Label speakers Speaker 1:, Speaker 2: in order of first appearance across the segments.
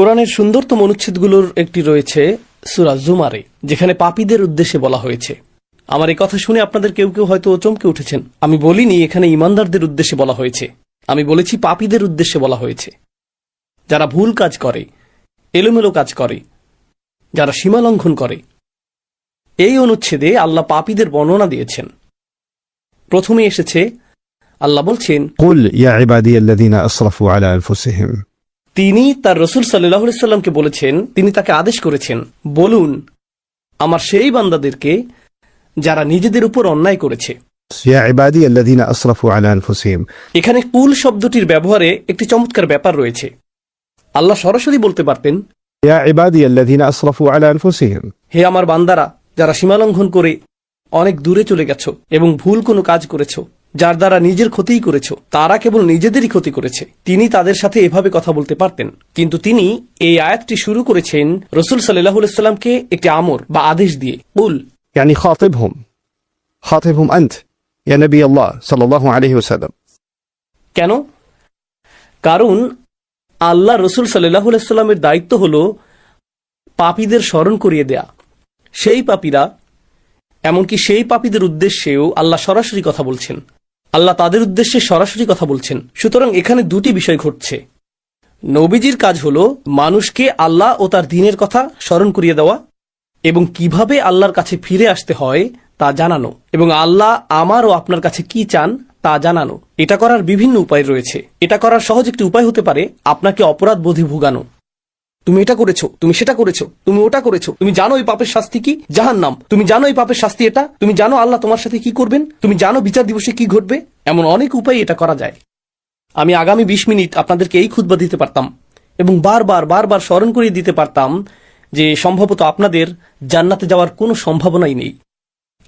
Speaker 1: কোরআনের সুন্দরতম অনুচ্ছেদগুলোর একটি রয়েছে সুরা জুমারে, যেখানে পাপীদের উদ্দেশ্যে বলা হয়েছে। আমার এই কথা শুনে আপনাদের কেউ কেউ হয়তো চমকে উঠেছেন। আমি বলিনি এখানে ইমানদারদের উদ্দেশ্যে বলা হয়েছে। আমি বলেছি পাপীদের উদ্দেশ্যে বলা হয়েছে। যারা ভুল কাজ করে, এলোমেলো কাজ করে, যারা সীমা লঙ্ঘন করে, এই অনুচ্ছেদে আল্লাহ পাপীদের বর্ণনা দিয়েছেন। প্রথমে এসেছে, আল্লাহ বলছেন,
Speaker 2: কুল
Speaker 1: তিনি তার রসুল সাল্লাহামকে বলেছেন তিনি তাকে আদেশ করেছেন বলুন আমার সেই বান্দাদেরকে যারা নিজেদের উপর অন্যায় করেছে। এখানে কুল শব্দটির ব্যবহারে একটি চমৎকার ব্যাপার রয়েছে। আল্লাহ সরাসরি বলতে পারতেন হে আমার বান্দারা যারা সীমালঙ্ঘন করে অনেক দূরে চলে গেছ এবং ভুল কোনো কাজ করেছ যার দ্বারা নিজের ক্ষতিই করেছ তারা কেবল নিজেদেরই ক্ষতি করেছে তিনি তাদের সাথে এভাবে কথা বলতে পারতেন কিন্তু তিনি এই আয়াতটি শুরু করেছেন রসুল সাল্লাহ সাল্লামকে একটি আমর বা আদেশ দিয়ে উল
Speaker 2: يعني خاطبهم خاطبهم أنت يا نبي الله صلى الله عليه وسلم
Speaker 1: কেন কারণ আল্লাহ রসুল সাল্লাহ সাল্লামের দায়িত্ব হল পাপীদের স্মরণ করিয়ে দেয়া সেই পাপীরা এমনকি সেই পাপীদের উদ্দেশ্যেও আল্লাহ সরাসরি কথা বলছেন আল্লাহ তাদের উদ্দেশ্যে সরাসরি কথা বলছেন। সুতরাং এখানে দুটি বিষয় ঘটছে। নবীজির কাজ হল মানুষকে আল্লাহ ও তার দিনের কথা স্মরণ করিয়ে দেওয়া এবং কীভাবে আল্লাহর কাছে ফিরে আসতে হয় তা জানানো এবং আল্লাহ আমার ও আপনার কাছে কি চান তা জানানো। এটা করার বিভিন্ন উপায় রয়েছে। এটা করার সহজ একটি উপায় হতে পারে আপনাকে অপরাধ বোধে ভুগানো। তুমি এটা করেছ, তুমি সেটা করেছ, তুমি ওটা করেছ, তুমি জানো এই পাপের শাস্তি কি? জাহান নাম তুমি জানো এই পাপের শাস্তি এটা? তুমি জানো আল্লাহ তোমার সাথে কি করবেন? তুমি জানো বিচার দিবসে কি ঘটবে? এমন অনেক উপায় এটা করা যায়। আমি আগামী বিশ মিনিট আপনাদেরকে এই খুতবা দিতে পারতাম এবং বারবার বারবার স্মরণ করিয়ে দিতে পারতাম যে সম্ভবত আপনাদের জান্নাতে যাওয়ার কোনো সম্ভাবনাই নেই।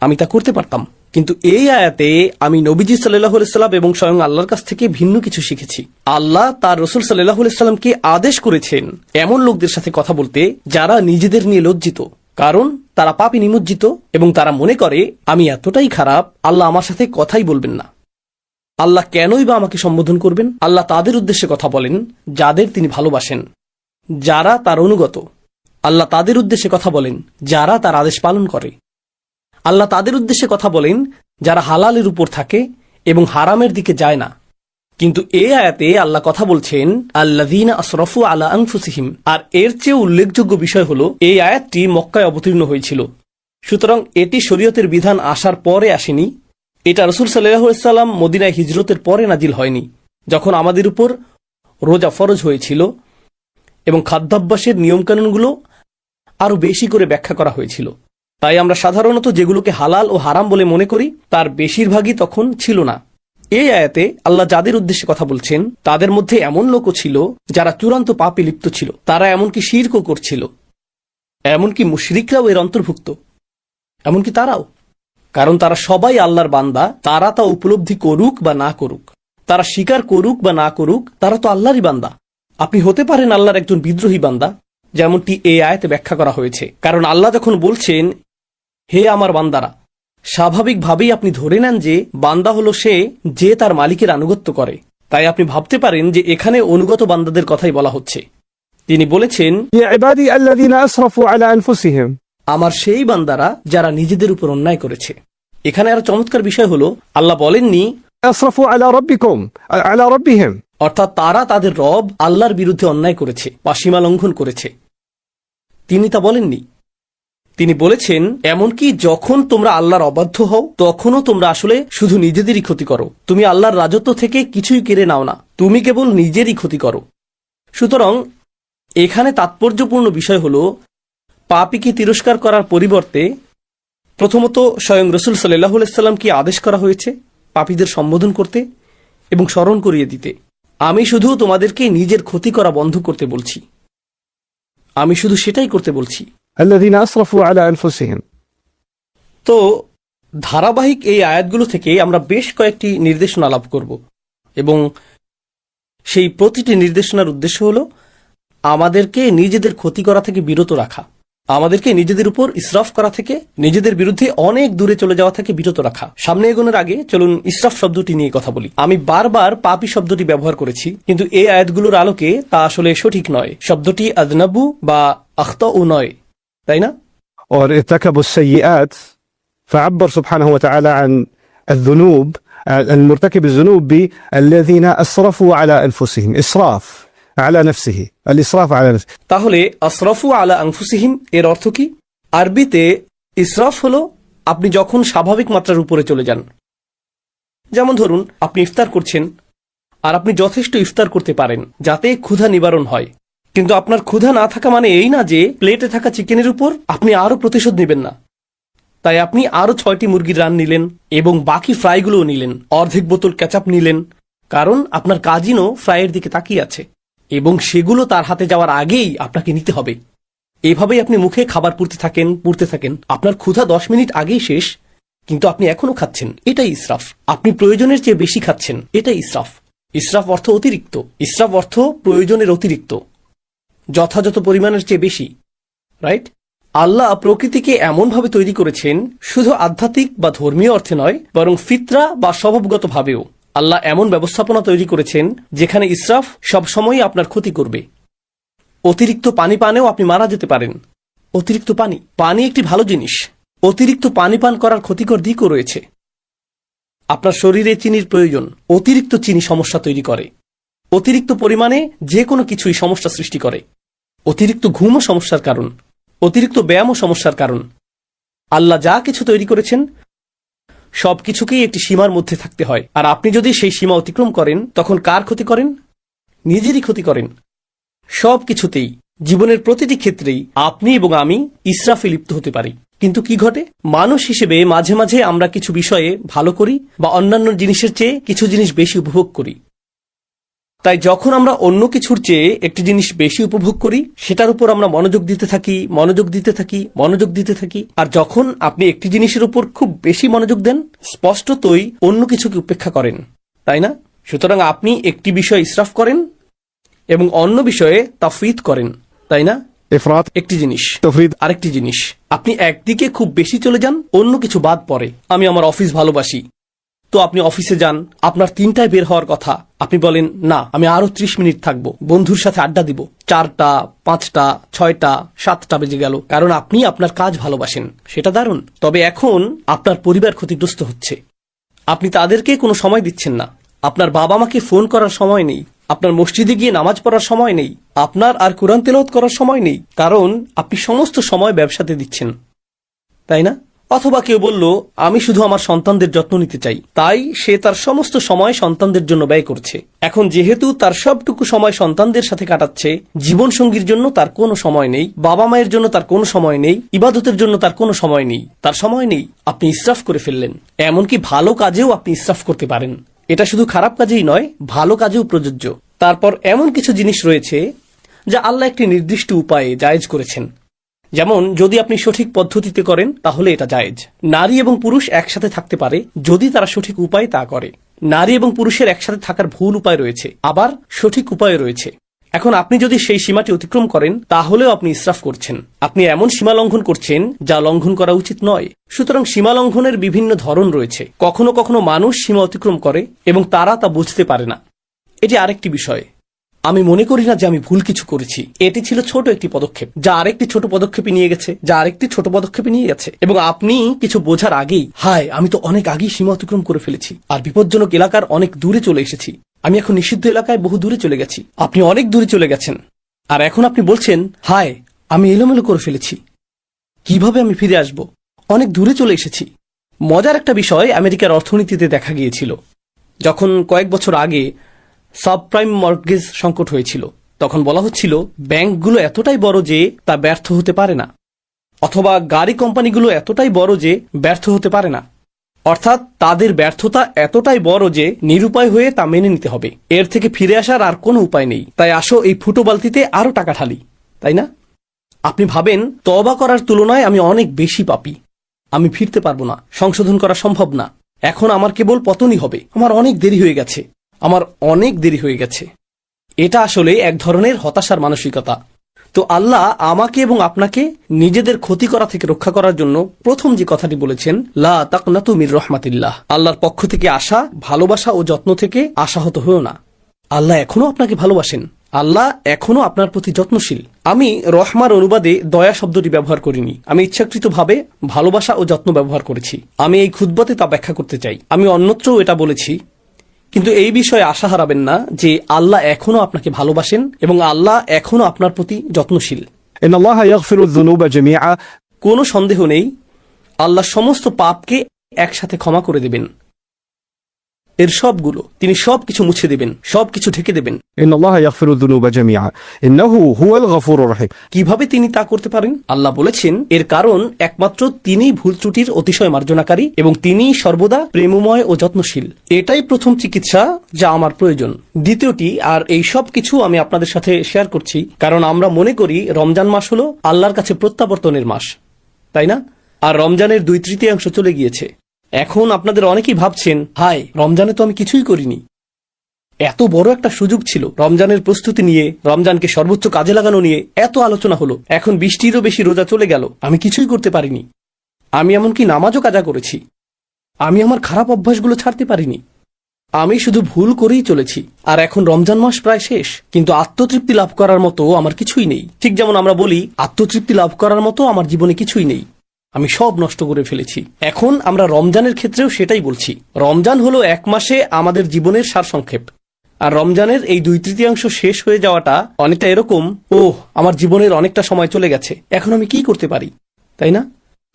Speaker 1: আমি তা করতে পারতাম। কিন্তু এই আয়াতে আমি নবীজি সাল্লাহ সাল্লাম এবং স্বয়ং আল্লাহর কাছ থেকে ভিন্ন কিছু শিখেছি। আল্লাহ তার রসুল সাল্লাহ সাল্লামকে আদেশ করেছেন এমন লোকদের সাথে কথা বলতে যারা নিজেদের নিয়ে লজ্জিত। কারণ তারা পাপি নিমজ্জিত এবং তারা মনে করে, আমি এতটাই খারাপ, আল্লাহ আমার সাথে কথাই বলবেন না। আল্লাহ কেনই বা আমাকে সম্বোধন করবেন? আল্লাহ তাদের উদ্দেশ্যে কথা বলেন, যাদের তিনি ভালোবাসেন। যারা তার অনুগত। আল্লাহ তাদের উদ্দেশ্যে কথা বলেন, যারা তার আদেশ পালন করে। আল্লাহ তাদের উদ্দেশ্যে কথা বলেন, যারা হালালের উপর থাকে এবং হারামের দিকে যায় না। কিন্তু এই আয়াতে আল্লাহ কথা বলছেন আল্লাদিন আসরফু আলা আংফুসিহিম আর এর চেয়ে উল্লেখযোগ্য বিষয় হল, এই আয়াতটি মক্কায় অবতীর্ণ হয়েছিল। সুতরাং এটি শরীয়তের বিধান আসার পরে আসেনি। এটা রসুল সাল্লাম মদিনায় হিজরতের পরে নাজিল হয়নি, যখন আমাদের উপর রোজা ফরজ হয়েছিল এবং খাদ্যাভ্যাসের নিয়মকানুনগুলো আরও বেশি করে ব্যাখ্যা করা হয়েছিল। তাই আমরা সাধারণত যেগুলোকে হালাল ও হারাম বলে মনে করি, তার বেশিরভাগই তখন ছিল না। এই আয়াতে আল্লাহ যাদের উদ্দেশ্যে কথা বলছেন, তাদের মধ্যে এমন লোকও ছিল যারা চূড়ান্ত পাপে লিপ্ত ছিল। তারা এমনকি শিরকও করছিল। এমনকি মুশরিকরাও এর অন্তর্ভুক্ত। এমনকি তারাও। কারণ তারা সবাই আল্লাহর বান্দা, তারা তা উপলব্ধি করুক বা না করুক। তারা স্বীকার করুক বা না করুক, তারা তো আল্লাহরই বান্দা। আপনি হতে পারেন আল্লাহর একজন বিদ্রোহী বান্দা, যেমনটি এই আয়াতে ব্যাখ্যা করা হয়েছে। কারণ আল্লাহ যখন বলছেন হে আমার বান্দারা স্বাভাবিকভাবেই আপনি ধরে নেন যে বান্দা হলো সে যে তার মালিকের আনুগত্য করে। তাই আপনি ভাবতে পারেন যে এখানে অনুগত বান্দাদের কথাই বলা হচ্ছে। তিনি বলেছেন আমার সেই বান্দারা যারা নিজেদের উপর অন্যায় করেছে। এখানে আর চমৎকার বিষয় হলো আল্লাহ বলেননি অর্থাৎ তারা তাদের রব আল্লাহর বিরুদ্ধে অন্যায় করেছে বা সীমা লঙ্ঘন করেছে। তিনি তা বলেননি তিনি বলেছেন, এমনকি যখন তোমরা আল্লাহর অবাধ্য হও, তখনও তোমরা আসলে শুধু নিজেদেরই ক্ষতি করো। তুমি আল্লাহর রাজত্ব থেকে কিছুই কেড়ে নাও না। তুমি কেবল নিজেরই ক্ষতি করো। সুতরাং, এখানে তাৎপর্যপূর্ণ বিষয় হল, পাপিকে তিরস্কার করার পরিবর্তে প্রথমত স্বয়ং রসুল সাল্লাহ সাল্লামকে আদেশ করা হয়েছে পাপীদের সম্বোধন করতে এবং স্মরণ করিয়ে দিতে? আমি শুধু তোমাদেরকে নিজের ক্ষতি করা বন্ধ করতে বলছি। আমি শুধু সেটাই করতে বলছি তো ধারাবাহিক এই আয়াতগুলো থেকে আমরা বেশ কয়েকটি নির্দেশনা লাভ করব। এবং সেই প্রতিটি নির্দেশনার উদ্দেশ্য হল আমাদেরকে নিজেদের ক্ষতি করা থেকে বিরত রাখা, আমাদেরকে নিজেদের উপর ইসরাফ করা থেকে, নিজেদের বিরুদ্ধে অনেক দূরে চলে যাওয়া থেকে বিরত রাখা। সামনে এগোনোর আগে চলুন ইসরাফ শব্দটি নিয়ে কথা বলি। আমি বারবার পাপি শব্দটি ব্যবহার করেছি, কিন্তু এই আয়াতগুলোর আলোকে তা আসলে সঠিক নয়। শব্দটি আদনাবু বা আখতা ও নয়। তাই না
Speaker 2: और ارتكبوا السيئات فعبر سبحانه وتعالى عن الذنوب المرتكب الذنوب بالذين أسرفوا على أنفسهم إسراف على نفسه الإسراف على نفسه
Speaker 1: তাহলে আসরফু আলা আংফুসিহিম এর অর্থ কি আরবিতে ইসরাফ হলো আপনি যখন স্বাভাবিক মাত্রার উপরে চলে যান যেমন ধরুন আপনি ইফতার করছেন আর আপনি যথেষ্ট ইফতার করতে পারেন যাতে ক্ষুধা নিবারণ হয় কিন্তু আপনার ক্ষুধা না থাকা মানে এই না যে প্লেটে থাকা চিকেনের উপর আপনি আরও প্রতিশোধ নেবেন না। তাই আপনি আরও ছয়টি মুরগির রান নিলেন এবং বাকি ফ্রাইগুলোও নিলেন। অর্ধেক বোতল ক্যাচাপ নিলেন, কারণ আপনার কাজিনও ফ্রাইয়ের দিকে তাকিয়ে আছে এবং সেগুলো তার হাতে যাওয়ার আগেই আপনাকে নিতে হবে। এভাবেই আপনি মুখে খাবার পুড়তে থাকেন পুড়তে থাকেন। আপনার ক্ষুধা দশ মিনিট আগেই শেষ, কিন্তু আপনি এখনও খাচ্ছেন। এটাই ইসরাফ। আপনি প্রয়োজনের চেয়ে বেশি খাচ্ছেন। এটাই ইসরাফ। ইসরাফ অর্থ অতিরিক্ত। ইসরাফ অর্থ প্রয়োজনের অতিরিক্ত। যথাযথ পরিমাণের চেয়ে বেশি রাইট আল্লাহ প্রকৃতিকে এমনভাবে তৈরি করেছেন, শুধু আধ্যাত্মিক বা ধর্মীয় অর্থে নয়, বরং ফিতরা বা স্বভাবগত ভাবেও আল্লাহ এমন ব্যবস্থাপনা তৈরি করেছেন, যেখানে ইসরাফ সবসময়ই আপনার ক্ষতি করবে। অতিরিক্ত পানি পানেও আপনি মারা যেতে পারেন। অতিরিক্ত পানি পানি একটি ভালো জিনিস। অতিরিক্ত পানি পান করার ক্ষতিকর দিকও রয়েছে। আপনার শরীরে চিনির প্রয়োজন, অতিরিক্ত চিনি সমস্যা তৈরি করে। অতিরিক্ত পরিমাণে যে কোনো কিছুই সমস্যা সৃষ্টি করে। অতিরিক্ত ঘুমও সমস্যার কারণ, অতিরিক্ত ব্যায়ামও সমস্যার কারণ। আল্লাহ যা কিছু তৈরি করেছেন সবকিছুকেই একটি সীমার মধ্যে থাকতে হয়। আর আপনি যদি সেই সীমা অতিক্রম করেন, তখন কার ক্ষতি করেন? নিজেরই ক্ষতি করেন। সব কিছুতেই, জীবনের প্রতিটি ক্ষেত্রেই আপনি এবং আমি ইসরাফে লিপ্ত হতে পারি। কিন্তু কি ঘটে? মানুষ হিসেবে মাঝে মাঝে আমরা কিছু বিষয়ে ভালো করি বা অন্যান্য জিনিসের চেয়ে কিছু জিনিস বেশি উপভোগ করি। তাই যখন আমরা অন্য কিছুর চেয়ে একটি জিনিস বেশি উপভোগ করি সেটার উপর আমরা মনোযোগ দিতে থাকি মনোযোগ দিতে থাকি মনোযোগ দিতে থাকি। আর যখন আপনি একটি জিনিসের উপর খুব বেশি মনোযোগ দেন স্পষ্টতই অন্য কিছুকে উপেক্ষা করেন। তাই না? সুতরাং আপনি একটি বিষয় ইসরাফ করেন এবং অন্য বিষয়ে তাফিদ করেন। তাই না? একটি জিনিস।
Speaker 2: তফরিদ।
Speaker 1: আরেকটি জিনিস। আপনি একদিকে খুব বেশি চলে যান অন্য কিছু বাদ পড়ে। আমি আমার অফিস ভালোবাসি। তো আপনি অফিসে যান, আপনার তিনটায় বের হওয়ার কথা। আপনি বলেন, না, আমি আরও ত্রিশ মিনিট থাকব, বন্ধুর সাথে আড্ডা দিব। চারটা, পাঁচটা, ছয়টা, সাতটা বেজে গেল, কারণ আপনি আপনার কাজ ভালোবাসেন। সেটা দারুণ। তবে এখন আপনার পরিবার ক্ষতিগ্রস্ত হচ্ছে। আপনি তাদেরকে কোনো সময় দিচ্ছেন না। আপনার বাবা মাকে ফোন করার সময় নেই। আপনার মসজিদে গিয়ে নামাজ পড়ার সময় নেই। আপনার আর কোরআন তেলাওয়াত করার সময় নেই। কারণ আপনি সমস্ত সময় ব্যবসাতে দিচ্ছেন। তাই না? অথবা কেউ বলল, আমি শুধু আমার সন্তানদের যত্ন নিতে চাই। তাই সে তার সমস্ত সময় সন্তানদের জন্য ব্যয় করছে। এখন যেহেতু তার সবটুকু সময় সন্তানদের সাথে কাটাচ্ছে জীবন সঙ্গীর জন্য তার কোনো সময় নেই, বাবা মায়ের জন্য তার কোনো সময় নেই, ইবাদতের জন্য তার কোনো সময় নেই, তার সময় নেই, আপনি ইসরাফ করে ফেললেন। এমনকি ভালো কাজেও আপনি ইসরাফ করতে পারেন। এটা শুধু খারাপ কাজেই নয়, ভালো কাজেও প্রযোজ্য। তারপর এমন কিছু জিনিস রয়েছে, যা আল্লাহ একটি নির্দিষ্ট উপায়ে জায়েজ করেছেন। যেমন, যদি আপনি সঠিক পদ্ধতিতে করেন, তাহলে এটা জায়েজ। নারী এবং পুরুষ একসাথে থাকতে পারে, যদি তারা সঠিক উপায়ে তা করে। নারী এবং পুরুষের একসাথে থাকার ভুল উপায় রয়েছে, আবার সঠিক উপায় রয়েছে। এখন আপনি যদি সেই সীমাটি অতিক্রম করেন, তাহলেও আপনি ইসরাফ করছেন। আপনি এমন সীমা লঙ্ঘন করছেন, যা লঙ্ঘন করা উচিত নয়। সুতরাং সীমা লঙ্ঘনের বিভিন্ন ধরন রয়েছে। কখনো কখনো মানুষ সীমা অতিক্রম করে, এবং তারা তা বুঝতে পারে না। এটি আরেকটি বিষয়। আমি মনে করি না যে আমি ভুল কিছু করেছি। এটি ছিল ছোট একটি পদক্ষেপ, যা আরেকটি ছোট পদক্ষেপে নিয়ে গেছে, যা আরেকটি ছোট পদক্ষেপে নিয়ে গেছে। এবং আপনি কিছু বোঝার আগেই, হায়, আমি তো অনেক আগেই সীমা অতিক্রম করে ফেলেছি, আর বিপজ্জনক এলাকার অনেক দূরে চলে এসেছি। আমি এখন নিষিদ্ধ এলাকায় বহু দূরে চলে গেছি। আপনি অনেক দূরে চলে গেছেন। আর এখন আপনি বলছেন, হায়, আমি এলোমেলো করে ফেলেছি। কীভাবে আমি ফিরে আসব? অনেক দূরে চলে এসেছি। মজার একটা বিষয় আমেরিকার অর্থনীতিতে দেখা গিয়েছিল। যখন কয়েক বছর আগে সাবপ্রাইম মর্টগেজ সংকট হয়েছিল। তখন বলা হচ্ছিল, ব্যাংকগুলো এতটাই বড় যে তা ব্যর্থ হতে পারে না। অথবা গাড়ি কোম্পানিগুলো এতটাই বড় যে ব্যর্থ হতে পারে না। অর্থাৎ তাদের ব্যর্থতা এতটাই বড় যে নিরুপায় হয়ে তা মেনে নিতে হবে। এর থেকে ফিরে আসার আর কোনো উপায় নেই। তাই আসো এই ফুটো বালতিতে আরও টাকা ঢালি। তাই না? আপনি ভাবেন তবা করার তুলনায় আমি অনেক বেশি পাপি। আমি ফিরতে পারব না। সংশোধন করা সম্ভব না। এখন আমার কেবল পতনই হবে। আমার অনেক দেরি হয়ে গেছে। আমার অনেক দেরি হয়ে গেছে। এটা আসলে এক ধরনের হতাশার মানসিকতা। তো আল্লাহ আমাকে এবং আপনাকে নিজেদের ক্ষতি করা থেকে রক্ষা করার জন্য প্রথম যে কথাটি বলেছেন, লা তাকনাতু মির রহমাতিল্লাহ। আল্লাহর পক্ষ থেকে আসা, ভালোবাসা ও যত্ন থেকে আশাহত হয়েও না। আল্লাহ এখনও আপনাকে ভালোবাসেন। আল্লাহ এখনও আপনার প্রতি যত্নশীল। আমি রহমার অনুবাদে দয়া শব্দটি ব্যবহার করিনি। আমি ইচ্ছাকৃতভাবে ভালোবাসা ও যত্ন ব্যবহার করেছি। আমি এই ক্ষুদ্বতে তা ব্যাখ্যা করতে চাই। আমি অন্যত্রও এটা বলেছি কিন্তু এই বিষয়ে আশা হারাবেন না যে আল্লাহ এখনও আপনাকে ভালোবাসেন এবং আল্লাহ এখনও আপনার প্রতি যত্নশীল। কোনো সন্দেহ নেই আল্লাহ সমস্ত পাপকে একসাথে ক্ষমা করে দেবেন। এর সবগুলো তিনি সবকিছু মুছে দেবেন সবকিছু ঢেকে দেবেন। কীভাবে তিনি তা করতে পারেন? আল্লাহ বলেছেন এর কারণ একমাত্র তিনি ভুল ত্রুটির অতিশয় মার্জনাকারী এবং তিনি সর্বদা প্রেমময় ও যত্নশীল। এটাই প্রথম চিকিৎসা যা আমার প্রয়োজন। দ্বিতীয়টি আর এই সব কিছু আমি আপনাদের সাথে শেয়ার করছি কারণ আমরা মনে করি রমজান মাস হলো আল্লাহর কাছে প্রত্যাবর্তনের মাস। তাই না? আর রমজানের দুই তৃতীয়াংশ চলে গিয়েছে। এখন আপনাদের অনেকেই ভাবছেন হাই রমজানে তো আমি কিছুই করিনি। এত বড় একটা সুযোগ ছিল রমজানের প্রস্তুতি নিয়ে, রমজানকে সর্বোচ্চ কাজে লাগানো নিয়ে এত আলোচনা হলো। এখন বৃষ্টিরও বেশি রোজা চলে গেল, আমি কিছুই করতে পারিনি। আমি এমনকি নামাজও কাজা করেছি। আমি আমার খারাপ অভ্যাসগুলো ছাড়তে পারিনি। আমি শুধু ভুল করেই চলেছি। আর এখন রমজান মাস প্রায় শেষ, কিন্তু আত্মতৃপ্তি লাভ করার মতো আমার কিছুই নেই। ঠিক যেমন আমরা বলি, আত্মতৃপ্তি লাভ করার মতো আমার জীবনে কিছুই নেই। আমি সব নষ্ট করে ফেলেছি। এখন আমরা রমজানের ক্ষেত্রেও সেটাই বলছি। রমজান হলো এক মাসে আমাদের জীবনের সারসংক্ষেপ। আর রমজানের এই দুই তৃতীয়াংশ শেষ হয়ে যাওয়াটা অনেকটা এরকম ও আমার জীবনের অনেকটা সময় চলে গেছে, এখন আমি কি করতে পারি? তাই না?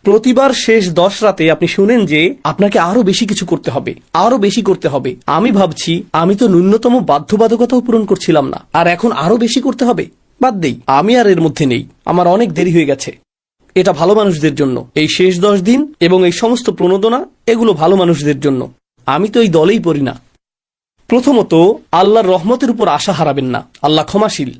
Speaker 1: প্রতিবার শেষ দশ রাতে আপনি শুনেন যে আপনাকে আরও বেশি কিছু করতে হবে, আরও বেশি করতে হবে। আমি ভাবছি, আমি তো ন্যূনতম বাধ্যবাধকতাও পূরণ করছিলাম না, আর এখন আরও বেশি করতে হবে? বাদ দেই, আমি আর এর মধ্যে নেই, আমার অনেক দেরি হয়ে গেছে। এটা ভালো মানুষদের জন্য। এই শেষ দশ দিন এবং এই সমস্ত প্রণোদনা, এগুলো ভালো মানুষদের জন্য। আমি তো এই দলেই পড়ি না। প্রথমত, আল্লাহর রহমতের উপর আশা হারাবেন না। আল্লাহ ক্ষমাশীল।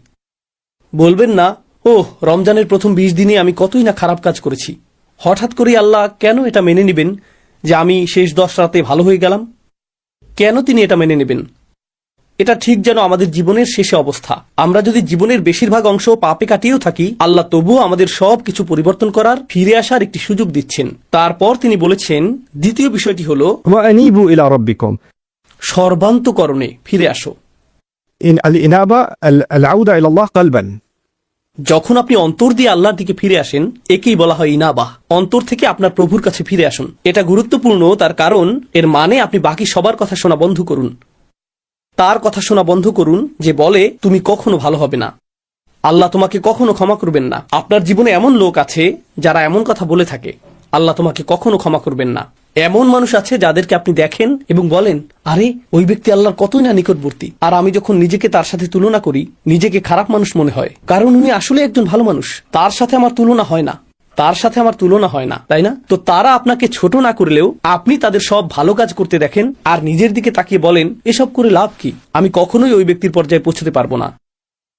Speaker 1: বলবেন না ও রমজানের প্রথম বিশ দিনে আমি কতই না খারাপ কাজ করেছি। হঠাৎ করে আল্লাহ কেন এটা মেনে নেবেন যে আমি শেষ দশ রাতে ভালো হয়ে গেলাম? কেন তিনি এটা মেনে নেবেন? এটা ঠিক যেন আমাদের জীবনের শেষে অবস্থা। আমরা যদি জীবনের বেশিরভাগ অংশ পাপে কাটিয়েও থাকি আল্লাহ তবুও আমাদের সব কিছু পরিবর্তন করার ফিরে আসার একটি সুযোগ দিচ্ছেন। তারপর তিনি বলেছেন দ্বিতীয় বিষয়টি হল সর্বান্তকরণে ফিরে আসো। যখন আপনি অন্তর দিয়ে আল্লাহর দিকে ফিরে আসেন একেই বলা হয় ইনাবাহ অন্তর থেকে আপনার প্রভুর কাছে ফিরে আসুন। এটা গুরুত্বপূর্ণ তার কারণ এর মানে আপনি বাকি সবার কথা শোনা বন্ধ করুন। তার কথা শোনা বন্ধ করুন যে বলে, তুমি কখনো ভালো হবে না। আল্লাহ তোমাকে কখনো ক্ষমা করবেন না। আপনার জীবনে এমন লোক আছে যারা এমন কথা বলে থাকে, আল্লাহ তোমাকে কখনো ক্ষমা করবেন না। এমন মানুষ আছে যাদেরকে আপনি দেখেন এবং বলেন, আরে, ওই ব্যক্তি আল্লাহর কতই না নিকটবর্তী। আর আমি যখন নিজেকে তার সাথে তুলনা করি, নিজেকে খারাপ মানুষ মনে হয়, কারণ উনি আসলে একজন ভালো মানুষ। তার সাথে আমার তুলনা হয় না। তার সাথে আমার তুলনা হয় না, তাই না? তো তারা আপনাকে ছোট না করলেও আপনি তাদের সব ভালো কাজ করতে দেখেন আর নিজের দিকে তাকিয়ে বলেন, এসব করে লাভ কি? আমি কখনোই ওই ব্যক্তির পর্যায়ে পৌঁছতে পারব না।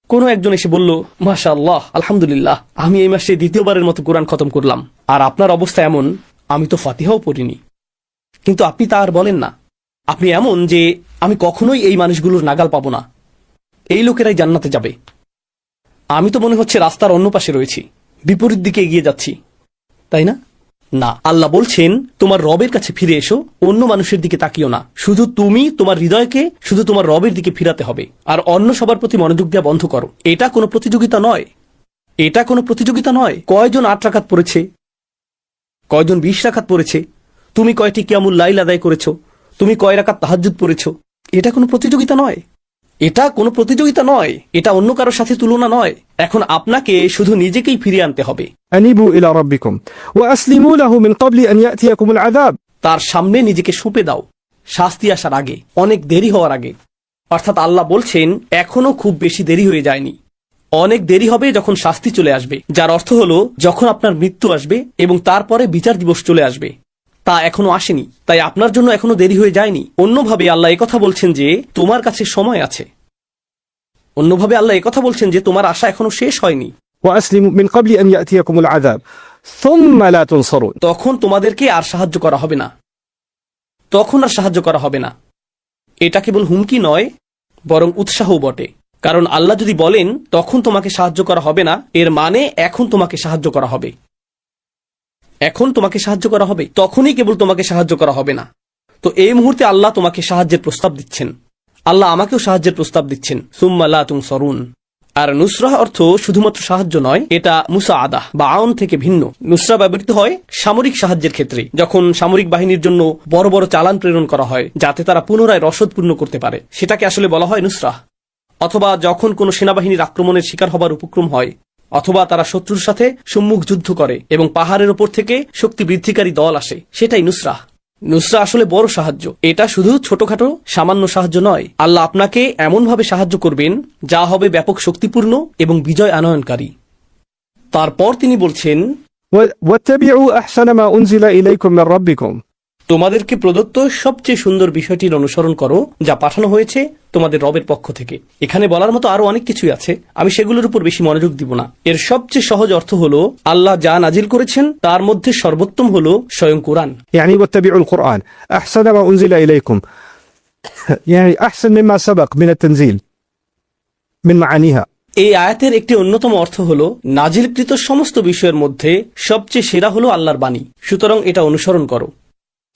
Speaker 1: কোনো একজন এসে বলল মাশা আল্লাহ আলহামদুলিল্লাহ, আমি এই মাসে দ্বিতীয়বারের মতো কোরআন খতম করলাম। আর আপনার অবস্থা এমন, আমি তো ফাতিহাও পড়িনি। কিন্তু আপনি তা আর বলেন না। আপনি এমন যে আমি কখনোই এই মানুষগুলোর নাগাল পাবো না। এই লোকেরাই জান্নাতে যাবে। আমি তো মনে হচ্ছে রাস্তার অন্য পাশে রয়েছি। বিপরীত দিকে এগিয়ে যাচ্ছি। তাই না? না। আল্লাহ বলছেন, তোমার রবের কাছে ফিরে এসো, অন্য মানুষের দিকে তাকিও না। শুধু তুমি তোমার হৃদয়কে, শুধু তোমার রবের দিকে ফিরাতে হবে। আর অন্য সবার প্রতি মনোযোগ দেওয়া বন্ধ করো। এটা কোনো প্রতিযোগিতা নয়। এটা কোনো প্রতিযোগিতা নয়। কয়জন আট রাখাত পড়েছে? কয়জন বিশ রাখাত পড়েছে? তুমি কয়টি কিয়ামুল লাইল আদায় করেছ? তুমি কয় রাখাত তাহাজ্জুদ পড়েছো? এটা কোনো প্রতিযোগিতা নয়। এটা কোনো প্রতিযোগিতা নয় এটা অন্য কারোর সাথে তুলনা নয়। এখন আপনাকে শুধু নিজেকেই ফিরিয়ে আনতে হবে। তার সামনে নিজেকে সুপে দাও। শাস্তি আসার আগে অনেক দেরি হওয়ার আগে। অর্থাৎ আল্লাহ বলছেন এখনও খুব বেশি দেরি হয়ে যায়নি। অনেক দেরি হবে যখন শাস্তি চলে আসবে যার অর্থ হলো যখন আপনার মৃত্যু আসবে এবং তারপরে বিচার দিবস চলে আসবে। তা এখনও আসেনি। তাই আপনার জন্য এখনও দেরি হয়ে যায়নি। অন্যভাবে আল্লাহ কথা বলছেন যে তোমার কাছে সময় আছে। অন্যভাবে আল্লাহ কথা বলছেন যে তোমার আশা এখনও শেষ হয়নি। তখন তোমাদেরকে আর সাহায্য করা হবে না। তখন আর সাহায্য করা হবে না। এটা কেবল হুমকি নয় বরং উৎসাহ বটে। কারণ আল্লাহ যদি বলেন তখন তোমাকে সাহায্য করা হবে না এর মানে এখন তোমাকে সাহায্য করা হবে। এখন তোমাকে সাহায্য করা হবে, তখনই কেবল তোমাকে সাহায্য করা হবে না। তো এই মুহূর্তে আল্লাহ তোমাকে সাহায্যের প্রস্তাব দিচ্ছেন। আল্লাহ আমাকেও সাহায্যের প্রস্তাব দিচ্ছেন সুম্মাল্লা তুম সরুন আর নুসরাহ অর্থ শুধুমাত্র সাহায্য নয়, এটা মুসা আদাহ বা আউন থেকে ভিন্ন। নুসরা ব্যবহৃত হয় সামরিক সাহায্যের ক্ষেত্রে, যখন সামরিক বাহিনীর জন্য বড় বড় চালান প্রেরণ করা হয়, যাতে তারা পুনরায় রসদ পূর্ণ করতে পারে। সেটাকে আসলে বলা হয় নুসরাহ। অথবা যখন কোনো সেনাবাহিনীর আক্রমণের শিকার হবার উপক্রম হয় অথবা তারা শত্রুর সাথে সম্মুখ যুদ্ধ করে এবং পাহাড়ের ওপর থেকে শক্তি বৃদ্ধিকারী দল আসে। সেটাই নুসরা। নুসরা আসলে বড় সাহায্য। এটা শুধু ছোটখাটো সামান্য সাহায্য নয়। আল্লাহ আপনাকে এমনভাবে সাহায্য করবেন যা হবে ব্যাপক শক্তিপূর্ণ এবং বিজয় আনয়নকারী। তারপর তিনি বলছেন তোমাদেরকে প্রদত্ত সবচেয়ে সুন্দর বিষয়টির অনুসরণ করো যা পাঠানো হয়েছে তোমাদের রবের পক্ষ থেকে এখানে বলার মতো আরো অনেক কিছুই আছে আমি সেগুলোর উপর বেশি মনোযোগ দিব না এর সবচেয়ে সহজ অর্থ হলো আল্লাহ যা নাজিল করেছেন তার মধ্যে সর্বোত্তম হলো স্বয়ং কোরআন
Speaker 2: يعني واتبعوا القرآن أحسن ما أنزل إليكم يعني أحسن مما سبق من التنزيل من معانيها
Speaker 1: এই আয়াতের একটি অন্যতম অর্থ হলো নাজিলকৃত সমস্ত বিষয়ের মধ্যে সবচেয়ে সেরা হলো আল্লাহর বাণী সুতরাং এটা অনুসরণ করো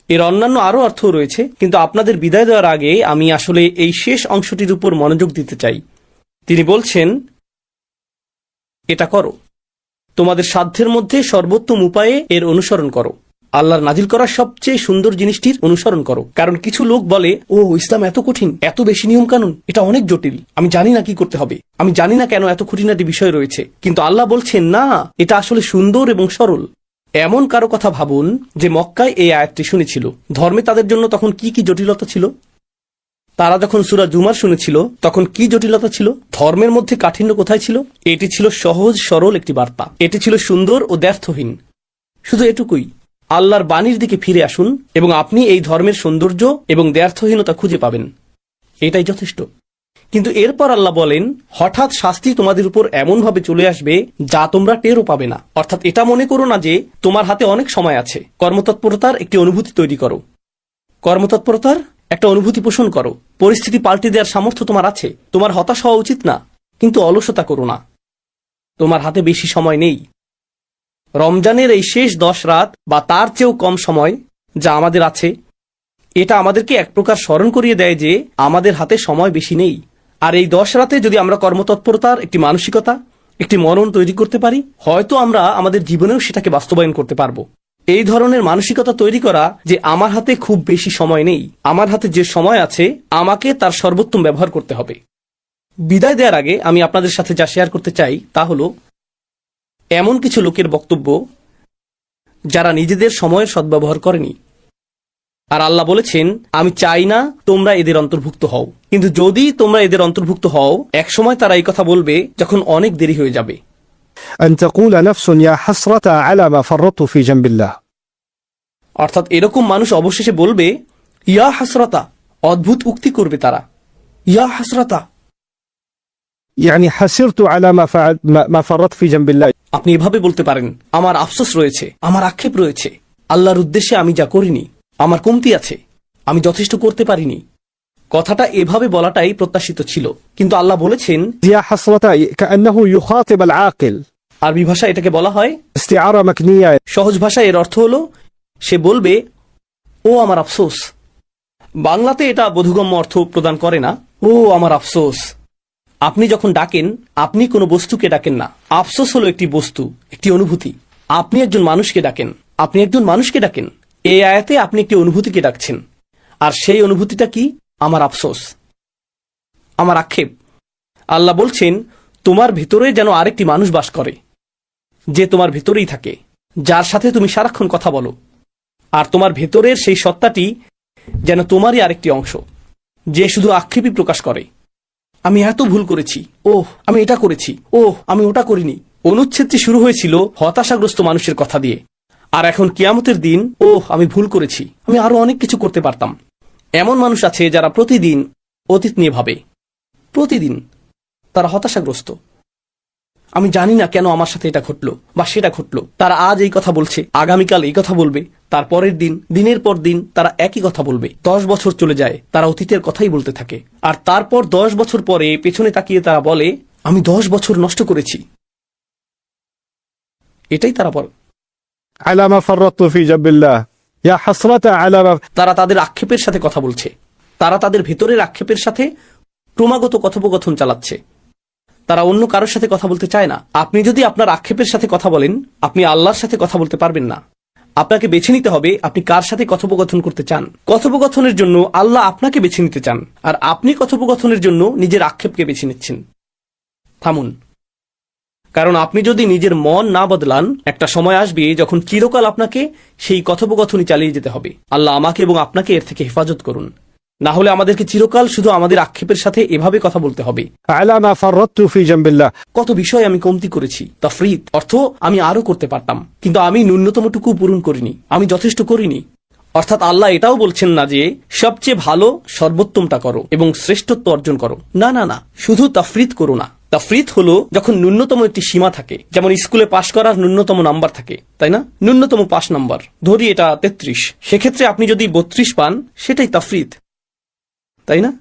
Speaker 1: এর অন্যান্য আরও অর্থ রয়েছে, কিন্তু আপনাদের বিদায় দেওয়ার আগে আমি আসলে এই শেষ অংশটির উপর মনোযোগ দিতে চাই। তিনি বলছেন, এটা করো। তোমাদের সাধ্যের মধ্যে সর্বোত্তম উপায়ে এর অনুসরণ করো। আল্লাহর নাজিল করা সবচেয়ে সুন্দর জিনিসটির অনুসরণ করো। কারণ কিছু লোক বলে, ও, ইসলাম এত কঠিন, এত বেশি নিয়ম কানুন এটা অনেক জটিল, আমি জানি না কি করতে হবে, আমি জানি না কেন এত খুঁটিনাটি বিষয় রয়েছে। কিন্তু আল্লাহ বলছেন, না, এটা আসলে সুন্দর এবং সরল। এমন কারও কথা ভাবুন যে মক্কায় এই আয়াতটি শুনেছিল। ধর্মে তাদের জন্য তখন কি কি জটিলতা ছিল? তারা যখন সুরা জুমার শুনেছিল, তখন কি জটিলতা ছিল? ধর্মের মধ্যে কাঠিন্য কোথায় ছিল? এটি ছিল সহজ, সরল একটি বার্তা। এটি ছিল সুন্দর ও দ্ব্যর্থহীন শুধু এটুকুই, আল্লাহর বাণীর দিকে ফিরে আসুন এবং আপনি এই ধর্মের সৌন্দর্য এবং দ্ব্যর্থহীনতা খুঁজে পাবেন। এটাই যথেষ্ট। কিন্তু এরপর আল্লাহ বলেন, হঠাৎ শাস্তি তোমাদের উপর এমনভাবে চলে আসবে যা তোমরা টেরও পাবে না। অর্থাৎ এটা মনে করো না যে তোমার হাতে অনেক সময় আছে। কর্মতৎপরতার একটি অনুভূতি তৈরি করো। কর্মতৎপরতার একটা অনুভূতি পোষণ করো। পরিস্থিতি পাল্টে দেওয়ার সামর্থ্য তোমার আছে। তোমার হতাশ হওয়া উচিত না, কিন্তু অলসতা করো না। তোমার হাতে বেশি সময় নেই। রমজানের এই শেষ দশ রাত বা তার চেয়েও কম সময় যা আমাদের আছে, এটা আমাদেরকে এক প্রকার স্মরণ করিয়ে দেয় যে আমাদের হাতে সময় বেশি নেই। আর এই দশ রাতে যদি আমরা কর্মতৎপরতার একটি মানসিকতা, একটি মনন তৈরি করতে পারি, হয়তো আমরা আমাদের জীবনেও সেটাকে বাস্তবায়ন করতে পারব। এই ধরনের মানসিকতা তৈরি করা যে আমার হাতে খুব বেশি সময় নেই, আমার হাতে যে সময় আছে, আমাকে তার সর্বোত্তম ব্যবহার করতে হবে। বিদায় দেওয়ার আগে আমি আপনাদের সাথে যা শেয়ার করতে চাই তা হল, এমন কিছু লোকের বক্তব্য যারা নিজেদের সময়ের সদ্ব্যবহার করেনি। আর আল্লাহ বলেছেন আমি চাই না তোমরা এদের অন্তর্ভুক্ত হও। কিন্তু যদি তোমরা এদের অন্তর্ভুক্ত হও একসময় তারা এই কথা বলবে যখন অনেক দেরি হয়ে যাবে। অর্থাৎ এরকম মানুষ অবশেষে বলবে ইয়া হাসরাতা অদ্ভুত উক্তি করবে তারা। ইয়া হাসরাতা। আপনি এভাবে বলতে পারেন আমার আফসোস রয়েছে আমার আক্ষেপ রয়েছে। আল্লাহর উদ্দেশ্যে আমি যা করিনি আমার কমতি আছে। আমি যথেষ্ট করতে পারিনি। কথাটা এভাবে বলাটাই প্রত্যাশিত ছিল। কিন্তু আল্লাহ বলেছেন আরবি ভাষা এটাকে বলা হয় সহজ ভাষায় এর অর্থ হলো সে বলবে ও আমার আফসোস। বাংলাতে এটা বোধগম্য অর্থ প্রদান করে না ও আমার আফসোস। আপনি যখন ডাকেন আপনি কোনো বস্তুকে ডাকেন না। আফসোস হলো একটি বস্তু একটি অনুভূতি। আপনি একজন মানুষকে ডাকেন। আপনি একজন মানুষকে ডাকেন। এই আয়াতে আপনি একটি অনুভূতিকে ডাকছেন। আর সেই অনুভূতিটা কি? আমার আফসোস। আমার আক্ষেপ। আল্লাহ বলছেন, তোমার ভিতরে যেন আরেকটি মানুষ বাস করে, যে তোমার ভিতরেই থাকে, যার সাথে তুমি সারাক্ষণ কথা বলো। আর তোমার ভেতরের সেই সত্তাটি যেন তোমারই আরেকটি অংশ, যে শুধু আক্ষেপই প্রকাশ করে। আমি এত ভুল করেছি। ওহ, আমি এটা করেছি। ওহ, আমি ওটা করিনি। অনুচ্ছেদটি শুরু হয়েছিল হতাশাগ্রস্ত মানুষের কথা দিয়ে। আর এখন কিয়ামতের দিন, ওহ, আমি ভুল করেছি। আমি আরও অনেক কিছু করতে পারতাম। এমন মানুষ আছে যারা প্রতিদিন অতীত নিয়ে ভাবে। প্রতিদিন তারা হতাশাগ্রস্ত। আমি জানি না কেন আমার সাথে এটা ঘটলো বা সেটা ঘটলো। তারা আজ এই কথা বলছে, আগামীকাল এই কথা বলবে তারপরের দিন, দিনের পর দিন তারা একই কথা বলবে। দশ বছর চলে যায়, তারা অতীতের কথাই বলতে থাকে। আর তারপর দশ বছর পরে পেছনে তাকিয়ে তারা বলে, আমি দশ বছর নষ্ট করেছি। এটাই তারা বলে
Speaker 2: আলামা ফি জাবিল্লাহ ইয়া হাসরাতা আলামা
Speaker 1: তারা তাদের আক্ষেপের সাথে কথা বলছে। তারা তাদের ভেতরের আক্ষেপের সাথে ক্রমাগত কথোপকথন চালাচ্ছে। তারা অন্য কারোর সাথে কথা বলতে চায় না। আপনি যদি আপনার আক্ষেপের সাথে কথা বলেন, আপনি আল্লাহর সাথে কথা বলতে পারবেন না। আপনাকে বেছে নিতে হবে আপনি কার সাথে কথোপকথন করতে চান। কথোপকথনের জন্য আল্লাহ আপনাকে বেছে নিতে চান। আর আপনি কথোপকথনের জন্য নিজের আক্ষেপকে বেছে নিচ্ছেন। থামুন। কারণ আপনি যদি নিজের মন না বদলান একটা সময় আসবে যখন চিরকাল আপনাকে সেই কথোপকথনই চালিয়ে যেতে হবে। আল্লাহ আমাকে এবং আপনাকে এর থেকে হেফাজত করুন। না হলে আমাদেরকে চিরকাল শুধু আমাদের আক্ষেপের সাথে এভাবে কথা বলতে হবে। কত বিষয় আমি কমতি করেছি। তাফরিদ অর্থ আমি আরও করতে পারতাম। কিন্তু আমি ন্যূনতমটুকু পূরণ করিনি। আমি যথেষ্ট করিনি। অর্থাৎ আল্লাহ এটাও বলছেন না যে সবচেয়ে ভালো সর্বোত্তমটা করো এবং শ্রেষ্ঠত্ব অর্জন করো। না না না শুধু তাফরিদ করো না। তফরিত হল যখন ন্যূনতম একটি সীমা থাকে, যেমন স্কুলে পাশ করার ন্যূনতম নাম্বার থাকে, তাই না? ন্যূনতম পাশ নাম্বার। ধরি এটা তেত্রিশ। সেক্ষেত্রে আপনি যদি বত্রিশ পান, সেটাই তাফরিত তাই না?